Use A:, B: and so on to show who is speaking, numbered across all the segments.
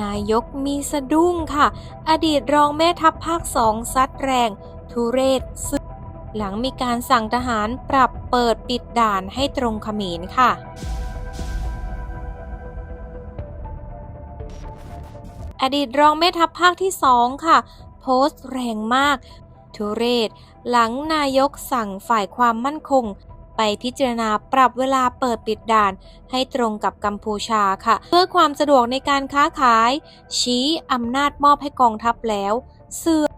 A: นายกมีสะดุ้งค่ะ อดีตรองแม่ทัพภาคสองซัดแรง ทุเรศสึกหลังมีการสั่งทหารปรับเปิดปิดด่านให้ตรงขมรค่ะอดีตรองแม่ทัพภาคที่สองค่ะ โพสต์แรงมาก ทุเรศ หลังนายกสั่งฝ่ายความมั่นคง ไปพิจารณาปรับเวลาเปิดปิดด่านให้ตรงกับกัมพูชาค่ะ เพื่อความสะดวกในการค้าขาย ชี้อำนาจมอบให้กองทัพแล้วเสื่อม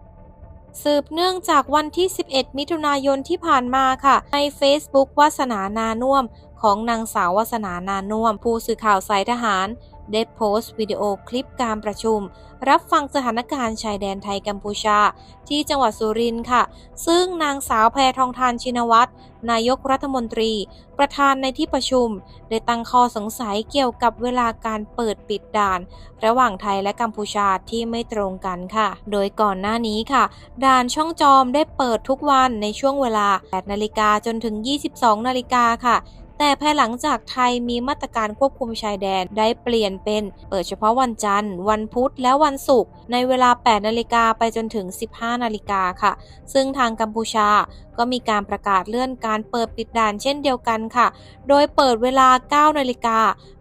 A: สืบเนื่องจากวันที่ 11 มิถุนายนที่ผ่านมาค่ะ ใน Facebook วาสนานานุ่มของนางสาววาสนานานุ่มผู้สื่อข่าวสายทหาร ได้โพสต์วิดีโอคลิปการประชุม รับฟังสถานการณ์ชายแดนไทยกัมพูชา ที่จังหวัดสุรินทร์ค่ะ ซึ่งนางสาวแพทองทานชินวัตรนายกรัฐมนตรี ประธานในที่ประชุม ได้ตั้งข้อสงสัยเกี่ยวกับเวลาการเปิดปิดด่าน ระหว่างไทยและกัมพูชาที่ไม่ตรงกันค่ะ โดยก่อนหน้านี้ค่ะ ด่านช่องจอมได้เปิดทุกวันในช่วงเวลา 8 นาฬิกาจนถึง 22 นาฬิกาค่ะ แต่ภายหลังจากไทยมีมาตรการควบคุมชายแดนได้เปลี่ยนเป็น เปิดเฉพาะวันจันทร์ วันพุธและวันศุกร์ในเวลา 8 นาฬิกาไปจนถึง 15 นาฬิกาค่ะ ซึ่งทางกัมพูชาก็มีการประกาศเลื่อนการเปิดปิดด่านเช่นเดียวกันค่ะ โดยเปิดเวลา 9 นาฬิกา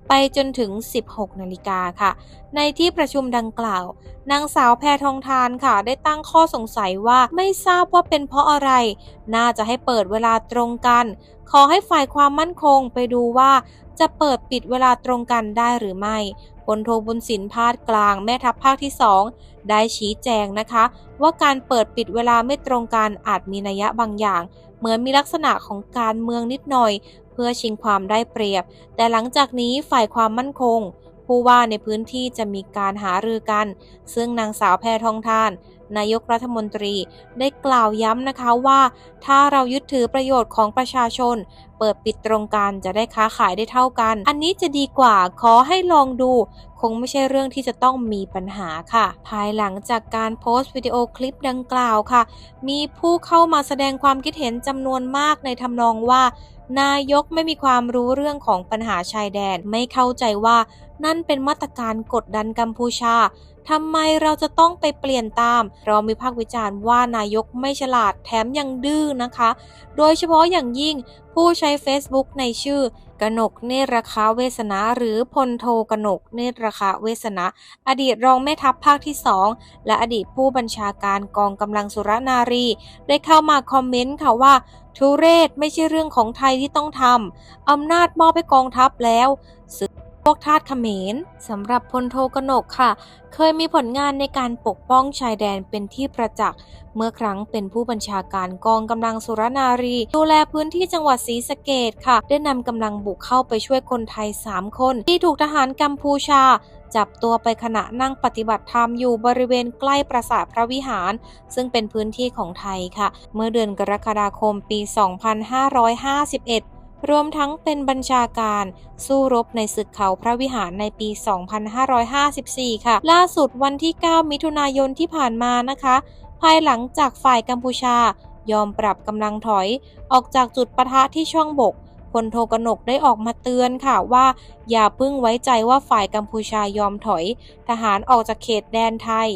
A: ไปจนถึง 16 นาฬิกาค่ะ ในที่ประชุมดังกล่าว นางสาวแพทองทานค่ะ ได้ตั้งข้อสงสัยว่าไม่ทราบว่าเป็นเพราะอะไร น่าจะให้เปิดเวลาตรงกัน ขอให้ฝ่ายความมั่นคงไปดูว่าจะเปิดปิดเวลาตรงกันได้หรือไม่พลโทบุญสินพาดกลางแม่ทัพภาคที่ 2 ได้ชี้แจงนะคะ ว่าการเปิดปิดเวลาไม่ตรงกันอาจมีนัยยะบางอย่าง เหมือนมีลักษณะของการเมืองนิดหน่อย เพื่อชิงความได้เปรียบ แต่หลังจากนี้ฝ่ายความมั่นคง ผู้ว่าในพื้นที่จะมีการหารือกัน ซึ่งนางสาวแพทองทาน นายกรัฐมนตรีได้กล่าวย้ำนะคะว่า ถ้าเรายึดถือประโยชน์ของประชาชน เปิดปิดตรงกันจะได้ค้าขายได้เท่ากัน อันนี้จะดีกว่าขอให้ลองดู คงไม่ใช่เรื่องที่จะต้องมีปัญหาค่ะ ภายหลังจากการโพสต์วิดีโอคลิปดังกล่าวค่ะ มีผู้เข้ามาแสดงความคิดเห็นจำนวนมากในทำนองว่า นายกไม่มีความรู้เรื่องของปัญหาชายแดนไม่เข้าใจว่า นั่นเป็นมาตรการกดดันกัมพูชาทำไมเราจะต้องไปเปลี่ยนตาม เรามีภาควิจารณ์ว่านายกไม่ฉลาดแถมยังดื้อนะคะ โดยเฉพาะอย่างยิ่งผู้ใช้ Facebook ในชื่อ กนกเนตรราคาเวสนาหรือพลโทกนกเนตรราคาเวสนา อดีตรองแม่ทัพภาคที่ 2 และอดีตผู้บัญชาการกองกำลังสุรนารี ได้เข้ามาคอมเมนต์ค่ะว่าทุเรศไม่ใช่เรื่องของไทยที่ต้องทำอำนาจมอบให้กองทัพแล้วซึ่ง พวกทาสเขมรสำหรับพลโทกนกค่ะ เคยมีผลงานในการปกป้องชายแดนเป็นที่ประจักษ์ เมื่อครั้งเป็นผู้บัญชาการกองกำลังสุรนารี ดูแลพื้นที่จังหวัดศรีสะเกดค่ะ ได้นำกำลังบุกเข้าไปช่วยคนไทย 3 คน ที่ถูกทหารกัมพูชา จับตัวไปขณะนั่งปฏิบัติธรรมอยู่บริเวณใกล้ปราสาทพระวิหาร ซึ่งเป็นพื้นที่ของไทยค่ะ เมื่อเดือนกรกฎาคมปี 2551 รวมทั้งเป็นบัญชาการสู้รบในศึกเขาพระวิหารในปี 2554 ค่ะ ล่าสุดวันที่ 9 มิถุนายนที่ผ่านมานะคะ ภายหลังจากฝ่ายกัมพูชายอมปรับกำลังถอยออกจากจุดปะทะที่ช่องบกพลโทกนกได้ออกมาเตือนค่ะว่า อย่าเพิ่งไว้ใจว่าฝ่ายกัมพูชายอมถอย ทหารออกจากเขตแดนไทย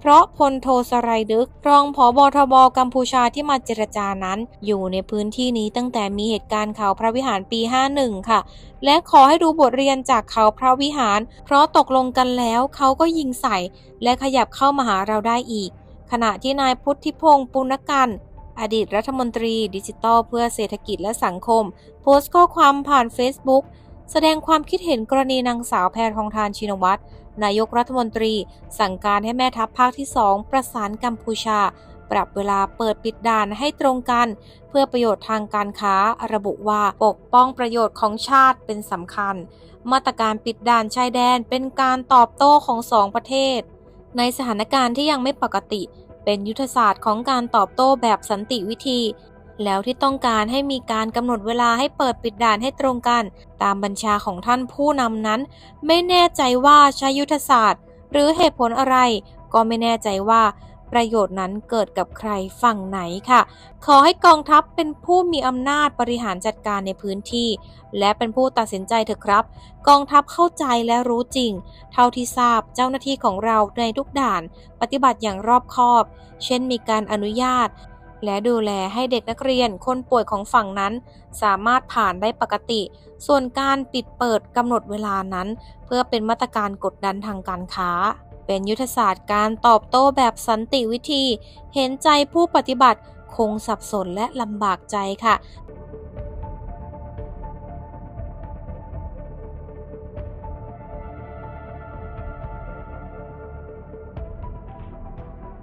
A: เพราะพลโทสไรดึก รองผอบทบกัมพูชาที่มาเจรจานั้น อยู่ในพื้นที่นี้ตั้งแต่มีเหตุการณ์เขาพระวิหารปี 51 ค่ะ และขอให้ดูบทเรียนจากเขาพระวิหาร เพราะตกลงกันแล้วเขาก็ยิงใส่ และขยับเข้ามาหาเราได้อีก ขณะที่นายพุทธิพงศ์ปุณกันอดีตรัฐมนตรีดิจิทัลเพื่อเศรษฐกิจและสังคม โพสต์ข้อความผ่าน Facebook แสดงความคิดเห็นกรณีนางสาวแพรทองทานชินวัตร นายกรัฐมนตรี สั่งการให้แม่ทัพภาคที่ 2 ประสานกัมพูชา ปรับเวลาเปิดปิดด่านให้ตรงกัน เพื่อประโยชน์ทางการค้าระบุว่าปกป้องประโยชน์ของชาติเป็นสำคัญ มาตรการปิดด่านชายแดนเป็นการตอบโต้ของสองประเทศ ในสถานการณ์ที่ยังไม่ปกติเป็นยุทธศาสตร์ของการตอบโต้แบบสันติวิธี แล้วที่ต้องการให้มีการกำหนดเวลาให้เปิดปิดด่านให้ตรงกัน ตามบัญชาของท่านผู้นำนั้น ไม่แน่ใจว่าใช้ยุทธศาสตร์ หรือเหตุผลอะไร ก็ไม่แน่ใจว่าประโยชน์นั้นเกิดกับใครฝั่งไหนค่ะ ขอให้กองทัพเป็นผู้มีอำนาจบริหารจัดการในพื้นที่ และเป็นผู้ตัดสินใจเถอะครับ กองทัพเข้าใจและรู้จริง เท่าที่ทราบเจ้าหน้าที่ของเราในทุกด่าน ปฏิบัติอย่างรอบคอบ เช่นมีการอนุญาต และดูแลให้เด็กนักเรียนคนป่วยของฝั่งนั้น สามารถผ่านได้ปกติ ส่วนการปิดเปิดกำหนดเวลานั้น เพื่อเป็นมาตรการกดดันทางการค้า เป็นยุทธศาสตร์การตอบโต้แบบสันติวิธี เห็นใจผู้ปฏิบัติคงสับสนและลำบากใจค่ะ